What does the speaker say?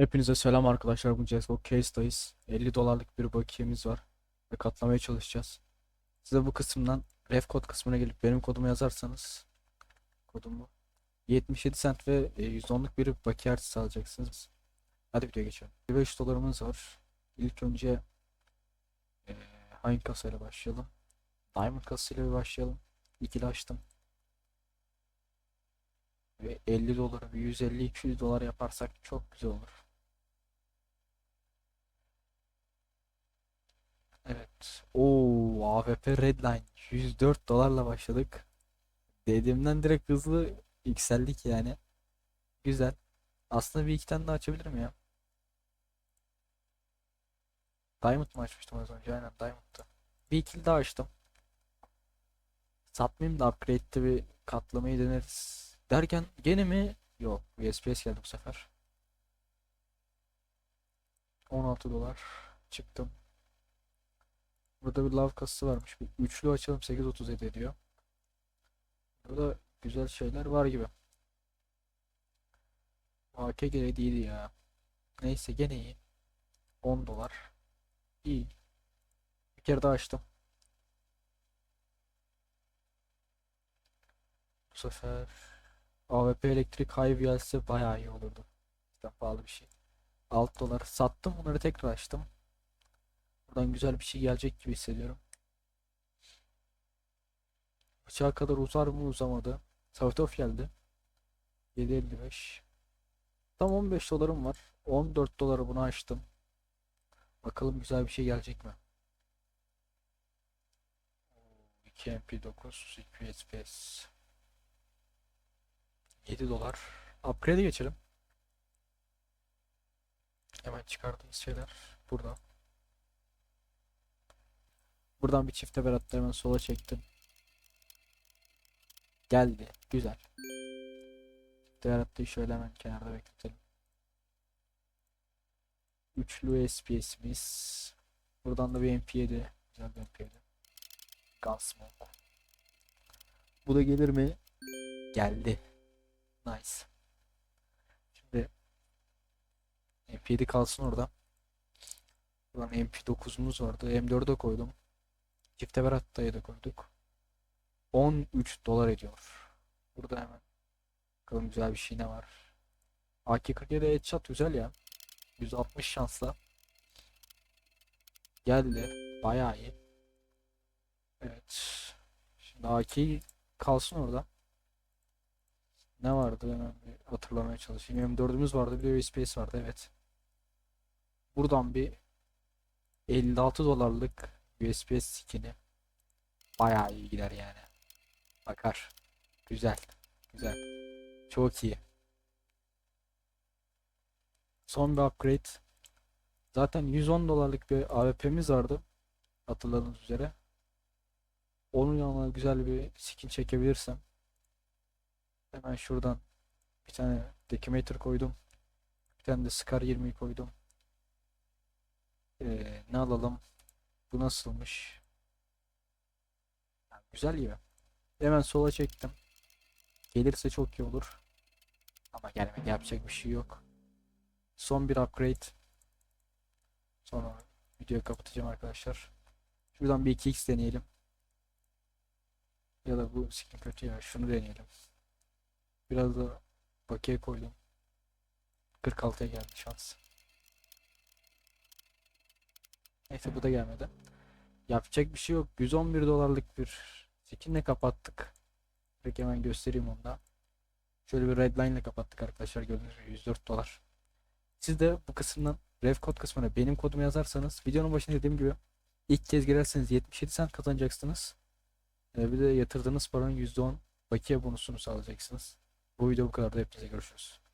Hepinize selam arkadaşlar. Bugün CSGO Case'dayız. 50 dolarlık bir bakiyemiz var. Ve katlamaya çalışacağız. Size bu kısımdan ref kod kısmına gelip benim kodumu yazarsanız kodumu 77 cent ve e, %10'luk bir bakiye artısı alacaksınız. Hadi videoya geçelim. 5 dolarımız var. İlk önce e, hangi kasayla başlayalım? Diamond kasayla bir başlayalım. İkili açtım. Ve 50 doları bir 150-200 dolar yaparsak çok güzel olur. Evet. Oo, AWP Redline 104 dolarla başladık. Dediğimden direkt hızlı yükseldik yani. Güzel. Aslında bir iki tane daha açabilirim ya. Diamond mı açmıştım az önce? Aynen Diamond'dı. Bir ikili daha açtım. Satmayayım da upgrade'de bir katlamayı deneriz. Derken gene mi? Yok. USPS geldi bu sefer. 16 dolar. Çıktım. Burada bir lav kasası varmış. Bir üçlü açalım 8.37 ediyor. Burada güzel şeyler var gibi. AK gereği değildi ya. Neyse gene iyi. 10 dolar. İyi. Bir kere daha açtım. Bu sefer AWP elektrik high gelse bayağı iyi olurdu. Cidden pahalı bir şey. 6 dolar sattım. Bunları tekrar açtım. Buradan güzel bir şey gelecek gibi hissediyorum. Bıçağa kadar uzar mı uzamadı. Savtof geldi. 7.55. Tam 15 dolarım var. 14 dolara bunu açtım. Bakalım güzel bir şey gelecek mi? 2 MP9 2 SPS 7 dolar. Upgrade'e geçelim. Hemen çıkardığımız şeyler burada. Buradan bir çifte beratla hemen sola çektim. Geldi. Güzel. Çifte berattayı şöyle hemen kenarda bekletelim. Üçlü SPS'imiz. Buradan da bir MP7. Güzel bir MP7. Gunsmoke. Bu da gelir mi? Geldi. Nice. Şimdi MP7 kalsın orada. Buradan MP9'umuz vardı. M4'e koydum. Çifte Berat'ta'ya da koyduk. 13 dolar ediyor. Burada hemen. Bakalım güzel bir şey ne var. AK-47 headshot güzel ya. 160 şansla. Geldi. Bayağı iyi. Evet. Şimdi AK kalsın orada. Ne vardı hemen bir hatırlamaya çalışayım. M4'ümüz vardı bir de USPS vardı evet. Buradan bir 56 dolarlık USPS skin'i bayağı iyi gider yani. Bakar. Güzel. Güzel. Çok iyi. Son bir upgrade. Zaten 110 dolarlık bir AWP'miz vardı. Hatırladığınız üzere. Onun yanına güzel bir skin çekebilirsem. Hemen şuradan bir tane Dekimator koydum. Bir tane de Scar 20'yi koydum. Ee, ne alalım? Bu nasılmış? Ha, Güzel gibi. Hemen sola çektim. Gelirse çok iyi olur. Ama gelmedi yapacak bir şey yok. Son bir upgrade. Sonra videoyu kapatacağım arkadaşlar. Şuradan bir 2x deneyelim. Ya da bu skin kötü ya. Şunu deneyelim. Biraz da bakiye koydum. 46'ya geldi şans. Neyse bu da gelmedi. Yapacak bir şey yok. 111 dolarlık bir skinle kapattık. Direkt hemen göstereyim onu da. Şöyle bir redline ile kapattık arkadaşlar. Gördüğünüz gibi 104 dolar. Siz de bu kısımdan rev kod kısmına benim kodumu yazarsanız videonun başında dediğim gibi ilk kez girerseniz 77 cent kazanacaksınız. Ee, bir de yatırdığınız paranın %10 bakiye bonusunu sağlayacaksınız. Bu video bu kadar da hepinize görüşürüz.